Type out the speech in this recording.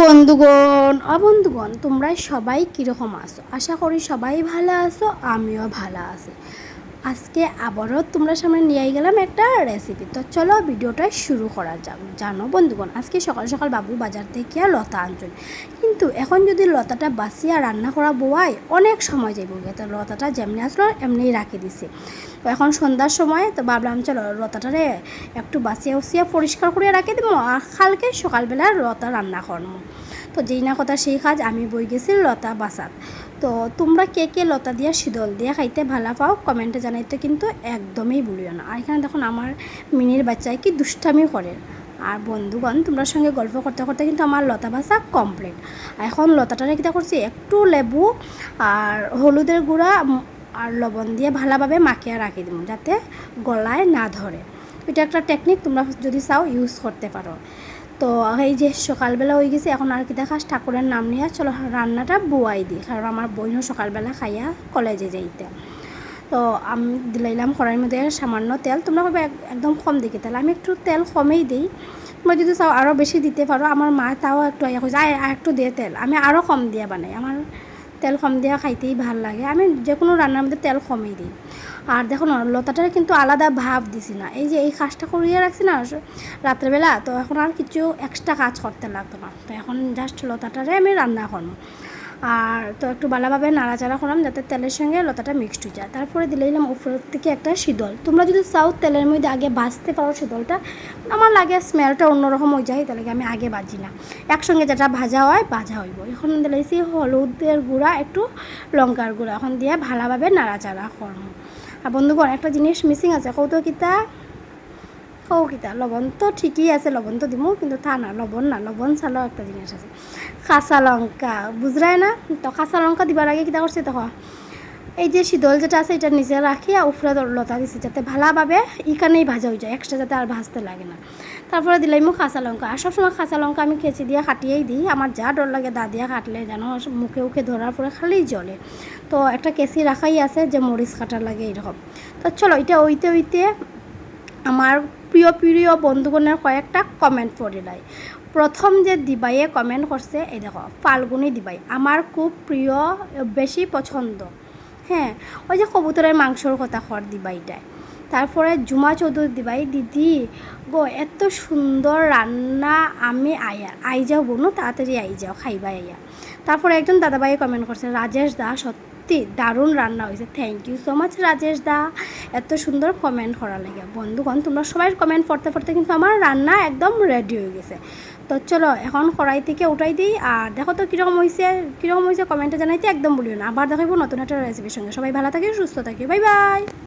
বন্ধুগণ, অবন্ধুগণ, তোমরা সবাই কীরকম আছো? আশা করি সবাই ভালো আছো, আমিও ভালো আছি। আজকে আবারও তোমরা সামনে নিয়ে গেলাম একটা রেসিপি তো চলো ভিডিওটা শুরু করা যাক। জানো বন্ধুগণ, আজকে সকাল সকাল বাবু বাজার থেকে আর লতা আনছেন কিন্তু এখন যদি লতাটা বাসিয়া রান্না করা বোয়াই অনেক সময় যাইব তো লতাটা যেমনি আসলো এমনি রাখি দিছে। তো এখন সন্ধ্যার সময়, তো ভাবলাম চলো লতাটারে একটু বাসিয়া উসিয়া পরিষ্কার করে রাখি দিব আর কালকে সকালবেলা লতা রান্না করব। তো যেই না কথা সেই কাজ আমি বই গেছি লতা বাসাত। তো তোমরা কে কে লতা দিয়া শীতল দিয়া খাইতে ভালো পাও কমেন্টে জানাইতে কিন্তু একদমই ভুলিও না। আর এখানে দেখুন আমার মিনির বাচ্চায় কি দুষ্টামি করে। আর বন্ধুগণ, তোমরা সঙ্গে গল্প করতে করতে কিন্তু আমার লতা ভাষা কমপ্লিট এখন লতাটারে কিতা করছি, একটু লেবু আর হলুদের গুঁড়া আর লবণ দিয়ে ভালোভাবে মাখিয়ে রাখি দিব, যাতে গলায় না ধরে। এটা একটা টেকনিক তোমরা যদি চাও ইউজ করতে পারো। তো এই যে সকালবেলা হয়ে গেছে, এখন আর কি দেখাস ঠাকুরের নাম নিয়ে চলো, রান্নাটা বুয়াই দিই, কারণ আমার বইনও সকালবেলা খাইয়া কলেজে যাইতে। তো আমি দিলাইলাম কড়াইয়ের মধ্যে সামান্য তেল, তোমরা ভাবে একদম কম দিকে তেল, আমি একটু তেল কমেই দিই। তোমরা যদি চাও আরও বেশি দিতে পারো, আমার মা তাও একটু ইয়া কইছে, আয় একটু দে তেল, আমি আরও কম দিয়ে বানাই, আমার তেল কম দেওয়া খাইতেই ভালো লাগে। আমি যে কোনো রান্নার মধ্যে তেল কমই দিই। আর দেখো লতাটার কিন্তু আলাদা ভাব দিছি না। এই যে এই কাজটা করিয়ে রাখছি না রাত্রেবেলা তো এখন আর কিছু এক্সট্রা কাজ করতে লাগতো না। তো এখন জাস্ট লতাটারে আমি রান্না করব। আর তো একটু ভালোভাবে নাড়াচাড়া করলাম যাতে তেলের সঙ্গে লতাটা মিক্সড হয়ে যায়। তারপরে দিলে দিলাম উপরের থেকে একটা শীতল। তোমরা যদি চাও তেলের মধ্যে আগে ভাজতে পারো শীতলটা, আমার লাগে স্মেলটা অন্যরকম হয়ে যায় তাহলে আমি আগে বাজি না। একসঙ্গে যেটা ভাজা হয়, ভাজা হইব। এখন দিলাইছি হলুদের গুঁড়া, একটু লঙ্কার গুঁড়া, এখন দিয়ে ভালোভাবে নাড়াচাড়া করব। আর বন্ধুগণ, একটা জিনিস মিসিং আছে, কৌতুকিতা কৌকিতা লবণ তো ঠিকই আছে লবণ তো দিমু, কিন্তু তা না, লবণ না, লবণ ছাড়াও একটা জিনিস আছে। কাঁচা লঙ্কা বুঝরাই না? তো কাঁচা লঙ্কা দিবার আগে কিতা করছে তখন এই যে শীতল যেটা আছে, এটা নিচে রাখি আর উপরে লতা দিছি, যাতে ভালোভাবে ইখানেই ভাজা হয়ে যায় এক্সট্রা যাতে আর ভাজতে লাগে না। তারপরে দিলাই মুখ কাঁচা লঙ্কা আর সবসময় কাঁচা লঙ্কা আমি কেচি দিয়ে কাটিয়েই দিই আমার যা ডর লাগে, দা দিয়ে কাটলে যেন মুখে উখে ধরার পরে খালি জলে তো একটা কেসি রাখাই আছে যে মরিচ কাটার লাগে এরকম তো চলো এটা ওইতে ওইতে আমার প্রিয় প্রিয় বন্ধুগণের কয়েকটা কমেন্ট পড়ে নাই প্রথম যে দিবাইয়ে কমেন্ট করছে এই দেখো, ফাল্গুনি দিবাই আমার খুব প্রিয় বেশি পছন্দ। হ্যাঁ ওই যে কবুতরের মাংসর কথা খর দিবাইটায় তারপরে জুমা চৌধুরী দিবাই দিদি গো, এত সুন্দর রান্না, আমি আয়া আই যাও বোনো, তাড়াতাড়ি আই যাও, খাইবা আইয়া তারপরে একজন দাদাভাই কমেন্ট করছে, রাজেশ দা, সত্যি দারুণ রান্না হয়েছে thank you so much Rajesh দা। এত সুন্দর কমেন্ট করা লাগে, বন্ধুগণ, তোমরা সবাই কমেন্ট পড়তে পড়তে কিন্তু আমার রান্না একদম রেডি হয়ে গেছে। তো চলো, এখন কড়াই থেকে উঠাই দিই, আর দেখো তো কীরকম হয়েছে কীরকম হয়েছে কমেন্টে জানাইতে একদম বলিও না। আবার দেখাবো নতুন একটা রেসিপির সঙ্গে। সবাই ভালো থাকে, সুস্থ থাকে বাই বাই